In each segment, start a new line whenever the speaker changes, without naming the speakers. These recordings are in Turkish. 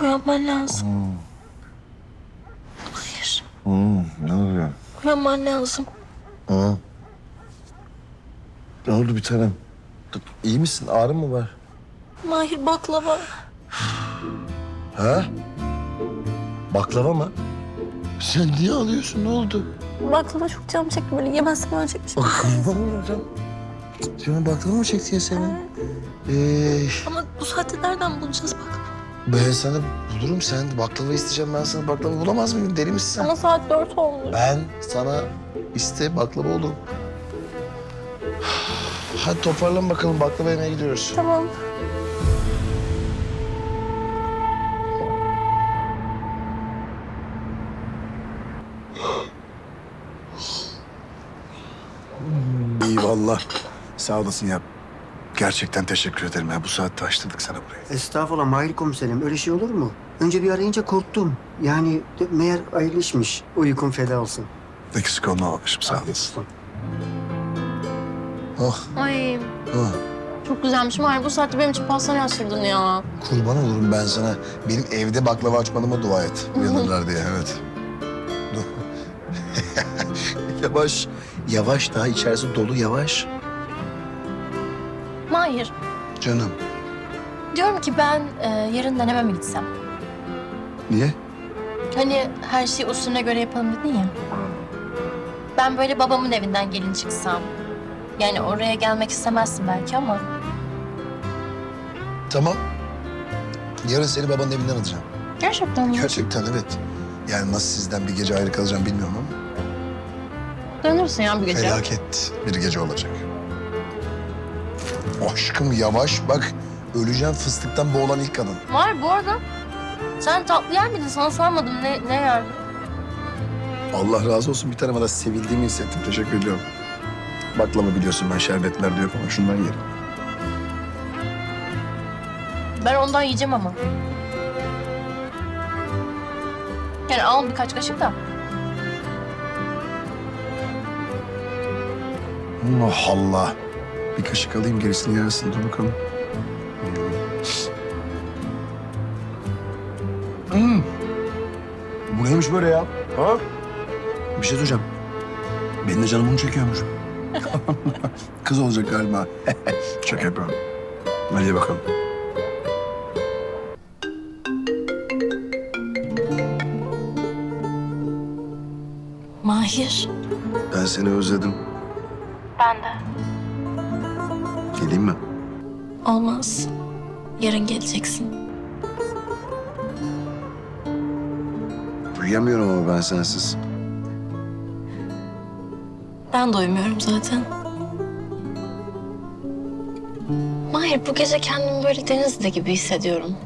Uyanman lazım. Hayır.
Hmm, ne oluyor?
Uyanman lazım.
Ha? Ne oldu bir tanem? İyi misin? Ağrın mı var?
Mahir baklava.
Ha? Baklava mı? Sen niye alıyorsun? Ne oldu?
Baklava çok canım çekti böyle yemezsem ölecekmişim.
Baklava mı hocam? Canım baklava mı çekti ya senin? Ee,
Ama bu saatte nereden bulacağız baklava?
Ben sana bulurum. Sen baklava isteyeceğim. Ben sana baklava bulamaz mıyım? Deli misin sen?
Ama saat dört olmuş.
Ben sana iste baklava oğlum. Hadi toparlan bakalım. Baklava yemeye gidiyoruz.
Tamam.
İyi valla. Sağ olasın ya. Gerçekten teşekkür ederim ya. Bu saatte açtırdık sana burayı.
Estağfurullah Mahir komiserim öyle şey olur mu? Önce bir arayınca korktum. Yani de- meğer ayrılışmış. Uykum feda olsun.
Eksik olma babacığım sağ olasın.
Oh,
Ay
oh.
çok güzelmiş Mahir. Bu saatte benim için pastane açtırdın ya.
Kurban olurum ben sana. Benim evde baklava açmanıma dua et. Uyanırlar diye, evet. Dur. yavaş, yavaş daha içerisi dolu yavaş.
Mahir
Canım.
diyorum ki ben e, yarın deneme mi gitsem?
Niye?
Hani her şeyi usulüne göre yapalım dedin ya. Ben böyle babamın evinden gelin çıksam. Yani oraya gelmek istemezsin belki ama.
Tamam. Yarın seni babanın evinden alacağım.
Gerçekten mi?
Gerçekten evet. Yani nasıl sizden bir gece ayrı kalacağım bilmiyorum ama
Dönürsün ya bir gece.
felaket bir gece olacak. Aşkım yavaş bak. Öleceğim fıstıktan boğulan ilk kadın.
Var bu arada. Sen tatlı yer miydin? Sana sormadım ne, ne yerdin?
Allah razı olsun bir tarafa da sevildiğimi hissettim. Teşekkür ediyorum. Baklava biliyorsun ben şerbetler diyor ama şundan yerim.
Ben ondan yiyeceğim ama. Yani al birkaç kaşık da.
Allah Allah. Bir kaşık alayım gerisini yarısını dur bakalım. Hmm. Bu neymiş böyle ya? Ha? Bir şey söyleyeceğim. Benim de canım bunu çekiyormuş. Kız olacak galiba. Şaka yapıyorum. Hadi bakalım.
Mahir.
Ben seni özledim.
Ben de. Olmaz. Yarın geleceksin.
Uyuyamıyorum ama ben sensiz.
Ben de uyumuyorum zaten. Mahir bu gece kendimi böyle denizde gibi hissediyorum.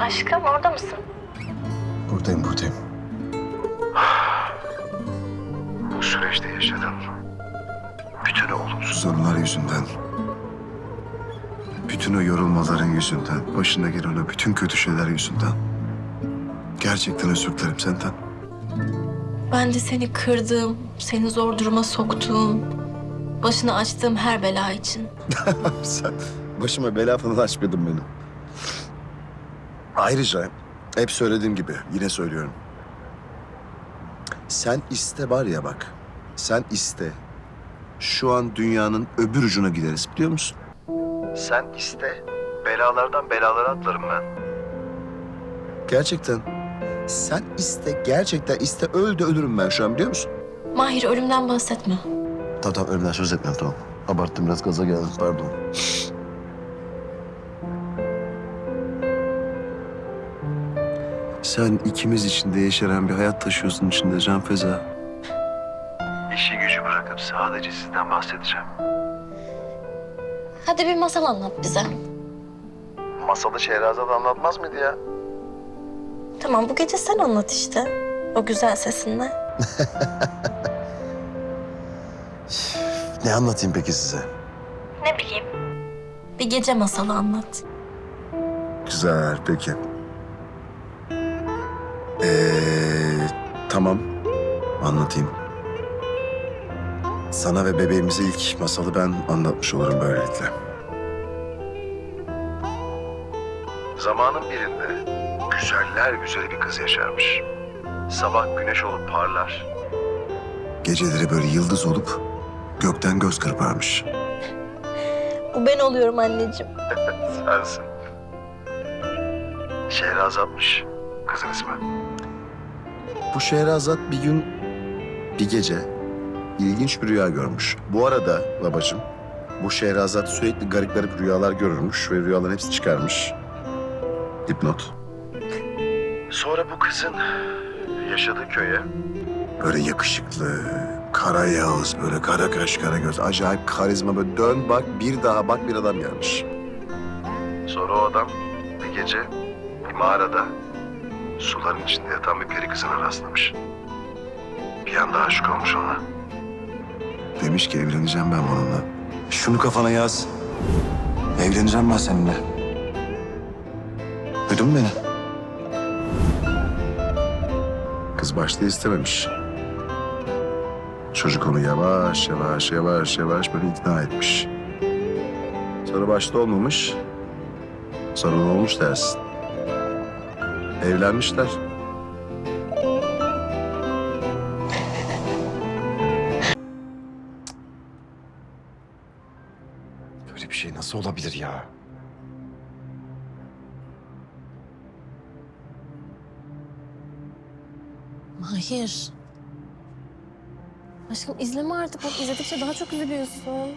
Aşkım orada mısın?
Buradayım buradayım.
Bu süreçte yaşadığım bütün o olumsuz anılar yüzünden, bütün o yorulmaların yüzünden, başına gelen o bütün kötü şeyler yüzünden gerçekten özür dilerim senden.
Ben de seni kırdığım, seni zor duruma soktuğum, başını açtığım her bela için.
Sen başıma bela falan açmadın benim. Ayrıca hep söylediğim gibi yine söylüyorum. Sen iste var ya bak. Sen iste. Şu an dünyanın öbür ucuna gideriz biliyor musun? Sen iste. Belalardan belalara atlarım ben. Gerçekten. Sen iste, gerçekten iste. Öl de ölürüm ben şu an biliyor musun?
Mahir ölümden bahsetme.
Tamam tamam ölümden söz etmem tamam. Abarttım biraz gaza geldim pardon. Sen ikimiz içinde yeşeren bir hayat taşıyorsun içinde Can Feza.
İşi gücü bırakıp sadece sizden bahsedeceğim.
Hadi bir masal anlat bize.
Masalı Şehrazat anlatmaz mıydı ya?
Tamam bu gece sen anlat işte. O güzel sesinle.
Ne anlatayım peki size?
Ne bileyim. Bir gece masalı anlat.
Güzel peki. Ee, tamam anlatayım. Sana ve bebeğimize ilk masalı ben anlatmış olurum böylelikle. Zamanın birinde güzeller güzeli bir kız yaşarmış. Sabah güneş olup parlar. Geceleri böyle yıldız olup gökten göz kırparmış.
Bu ben oluyorum anneciğim.
Sensin. Şehrazatmış kızın ismi. Bu Şehrazat bir gün, bir gece ilginç bir rüya görmüş. Bu arada babacığım, bu Şehrazat sürekli garip garip rüyalar görürmüş ve rüyaların hepsi çıkarmış. Dipnot. Sonra bu kızın yaşadığı köye böyle yakışıklı, kara yağız, böyle kara kaş, kara göz, acayip karizma böyle dön bak bir daha bak bir adam gelmiş. Sonra o adam bir gece bir mağarada suların içinde yatan bir peri kızına rastlamış. Bir anda aşık olmuş ona. Demiş ki evleneceğim ben bununla. Şunu kafana yaz. Evleneceğim ben seninle. Duydun mu beni? Kız başta istememiş. Çocuk onu yavaş yavaş yavaş yavaş böyle ikna etmiş. Sonra başta olmamış. Sonra olmuş dersin? Evlenmişler. Nasıl olabilir ya?
Mahir. Aşkım izleme artık. Bak izledikçe daha çok üzülüyorsun.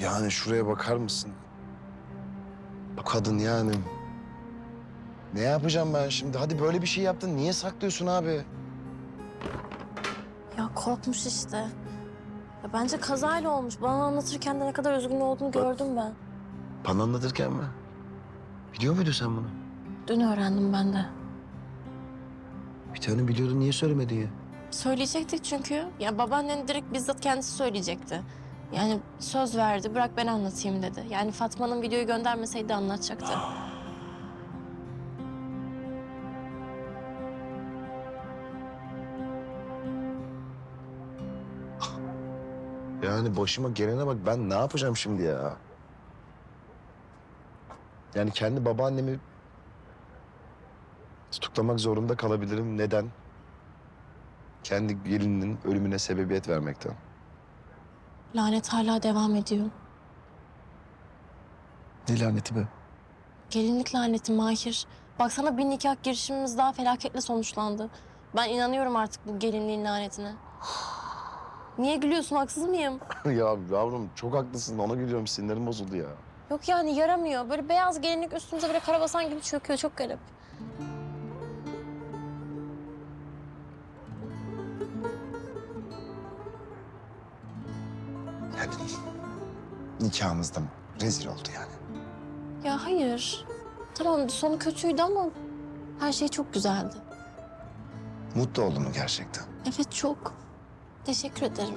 Yani şuraya bakar mısın? Bu kadın yani. Ne yapacağım ben şimdi? Hadi böyle bir şey yaptın. Niye saklıyorsun abi?
Ya korkmuş işte. Ya bence kazayla olmuş. Bana anlatırken de ne kadar üzgün olduğunu gördüm ben.
Bana anlatırken mi? Biliyor muydun sen bunu?
Dün öğrendim ben de.
Bir tane biliyordun. Niye söylemedin ya?
Söyleyecektik çünkü. Ya babaannen direkt bizzat kendisi söyleyecekti. Yani söz verdi, bırak ben anlatayım dedi. Yani Fatma'nın videoyu göndermeseydi anlatacaktı.
Yani başıma gelene bak ben ne yapacağım şimdi ya? Yani kendi babaannemi tutuklamak zorunda kalabilirim. Neden? Kendi gelininin ölümüne sebebiyet vermekten.
Lanet hala devam ediyor.
Ne laneti be?
Gelinlik laneti Mahir. Baksana bir nikah girişimimiz daha felaketle sonuçlandı. Ben inanıyorum artık bu gelinliğin lanetine. Niye gülüyorsun haksız mıyım?
ya yavrum çok haklısın. Ona gülüyorum. Sinirlerim bozuldu ya.
Yok yani yaramıyor. Böyle beyaz gelinlik üstümüze böyle karabasan gibi çöküyor. Çok garip.
Yani nikahımızda rezil oldu yani.
Ya hayır. Tamam sonu kötüydü ama her şey çok güzeldi.
Mutlu oldun mu gerçekten?
Evet çok. Teşekkür ederim.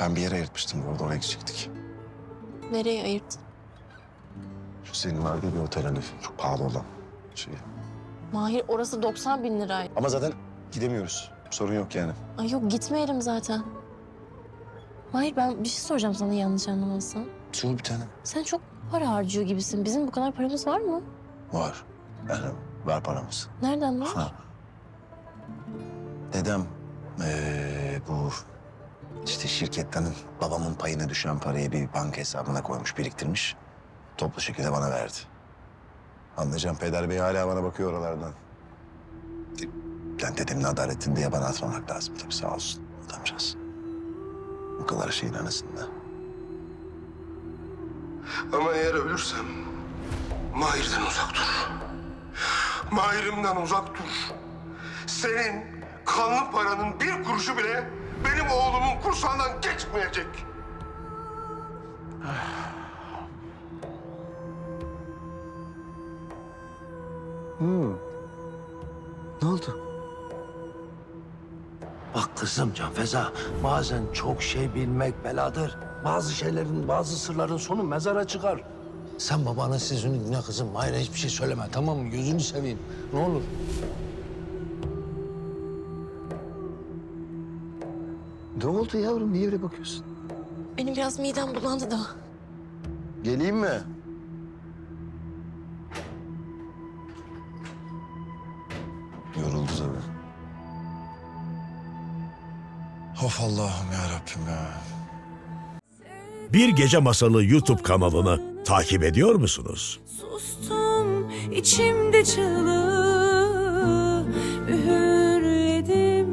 Ben bir yere ayırtmıştım orada oraya gidecektik.
Nereye ayırttın?
Şu senin ya bir otel hani çok pahalı olan şey.
Mahir orası 90 bin liraydı.
Ama zaten gidemiyoruz. Sorun yok yani.
Ay yok gitmeyelim zaten. Mahir ben bir şey soracağım sana yanlış anlamazsan.
Sor bir tane.
Sen çok para harcıyor gibisin. Bizim bu kadar paramız var mı?
Var. Yani var paramız.
Nereden var?
Ha. Dedem eee, bu işte şirketten babamın payına düşen parayı bir banka hesabına koymuş, biriktirmiş. Toplu şekilde bana verdi. Anlayacağım peder bey hala bana bakıyor oralardan. Yani dedemin adaletini diye bana atmamak lazım tabii sağ olsun adamcağız. Bu kadar şeyin arasında.
Ama eğer ölürsem Mahir'den uzak dur. Mahir'imden uzak dur. Senin kanlı paranın bir kuruşu bile benim oğlumun kursağından geçmeyecek.
Ne oldu?
Bak kızım Can Feza, bazen çok şey bilmek beladır. Bazı şeylerin, bazı sırların sonu mezara çıkar. Sen babanın sözünü dinle kızım. Mahir'e hiçbir şey söyleme tamam mı? Gözünü seveyim. Ne olur.
Ne oldu yavrum? Niye öyle bakıyorsun?
Benim biraz midem bulandı da.
Geleyim mi?
Of Allah'ım ya Rabbim ya.
Bir Gece Masalı YouTube kanalını takip ediyor musunuz?
Sustum içimde çığlığı Üğürledim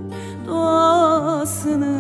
duasını